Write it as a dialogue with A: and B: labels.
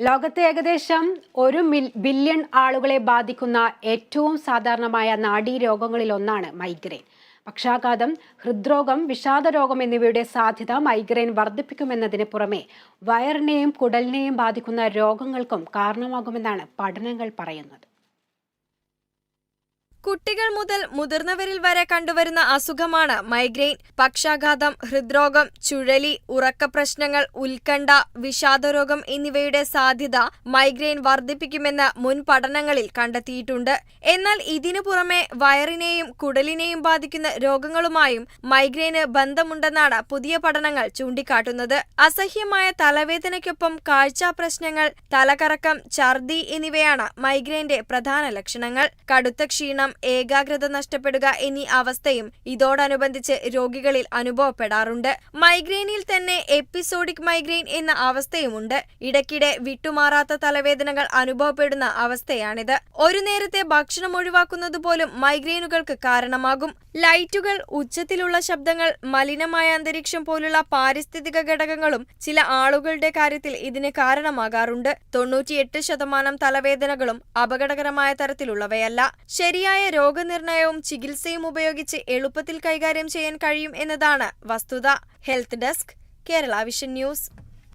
A: ലോകത്തെ ഏകദേശം ഒരു മിൽ ബില്യൺ ആളുകളെ ബാധിക്കുന്ന ഏറ്റവും സാധാരണമായ നാഡീരോഗങ്ങളിൽ ഒന്നാണ് മൈഗ്രെയിൻ. പക്ഷാഘാതം ഹൃദ്രോഗം വിഷാദരോഗം എന്നിവയുടെ സാധ്യത മൈഗ്രെയിൻ വർദ്ധിപ്പിക്കുമെന്നതിന് പുറമെ വയറിനെയും കുടലിനെയും ബാധിക്കുന്ന രോഗങ്ങൾക്കും കാരണമാകുമെന്നാണ് പഠനങ്ങൾ പറയുന്നത്.
B: കുട്ടികൾ മുതൽ മുതിർന്നവരിൽ വരെ കണ്ടുവരുന്ന അസുഖമാണ് മൈഗ്രെയിൻ പക്ഷാഘാതം ഹൃദ്രോഗം ചുഴലി ഉറക്കപ്രശ്നങ്ങൾ ഉത്കണ്ഠ വിഷാദരോഗം എന്നിവയുടെ സാധ്യത മൈഗ്രെയിൻ വർദ്ധിപ്പിക്കുമെന്ന് മുൻ പഠനങ്ങളിൽ കണ്ടെത്തിയിട്ടുണ്ട്. എന്നാൽ ഇതിനു പുറമെ വയറിനെയും കുടലിനെയും ബാധിക്കുന്ന രോഗങ്ങളുമായും മൈഗ്രെയിന് ബന്ധമുണ്ടെന്നാണ് പുതിയ പഠനങ്ങൾ ചൂണ്ടിക്കാട്ടുന്നത്. അസഹ്യമായ തലവേദനയ്ക്കൊപ്പം കാഴ്ചാ പ്രശ്നങ്ങൾ തലകറക്കം ഛർദി എന്നിവയാണ് മൈഗ്രെയിന്റെ പ്രധാന ലക്ഷണങ്ങൾ. കടുത്ത ക്ഷീണം ഏകാഗ്രത നഷ്ടപ്പെടുക എന്നീ അവസ്ഥയും ഇതോടനുബന്ധിച്ച് രോഗികളിൽ അനുഭവപ്പെടാറുണ്ട്. മൈഗ്രെയിനിൽ തന്നെ എപ്പിസോഡിക് മൈഗ്രെയിൻ എന്ന അവസ്ഥയുമുണ്ട്. ഇടയ്ക്കിടെ വിട്ടുമാറാത്ത തലവേദനകൾ അനുഭവപ്പെടുന്ന അവസ്ഥയാണിത്. ഒരു നേരത്തെ ഭക്ഷണം ഒഴിവാക്കുന്നത് പോലും മൈഗ്രെയിനുകൾക്ക് കാരണമാകും. ലൈറ്റുകൾ ഉച്ചത്തിലുള്ള ശബ്ദങ്ങൾ മലിനമായ അന്തരീക്ഷം പോലുള്ള പാരിസ്ഥിതിക ഘടകങ്ങളും ചില ആളുകളുടെ കാര്യത്തിൽ ഇതിന് കാരണമാകാറുണ്ട്. തൊണ്ണൂറ്റിയെട്ട് ശതമാനം തലവേദനകളും അപകടകരമായ തരത്തിലുള്ളവയല്ല. ശരിയായ രോഗനിർണയവും ചികിത്സയും ഉപയോഗിച്ച് എളുപ്പത്തിൽ കൈകാര്യം ചെയ്യാൻ കഴിയും എന്നതാണ് വസ്തുത. Health desk Kerala vision news.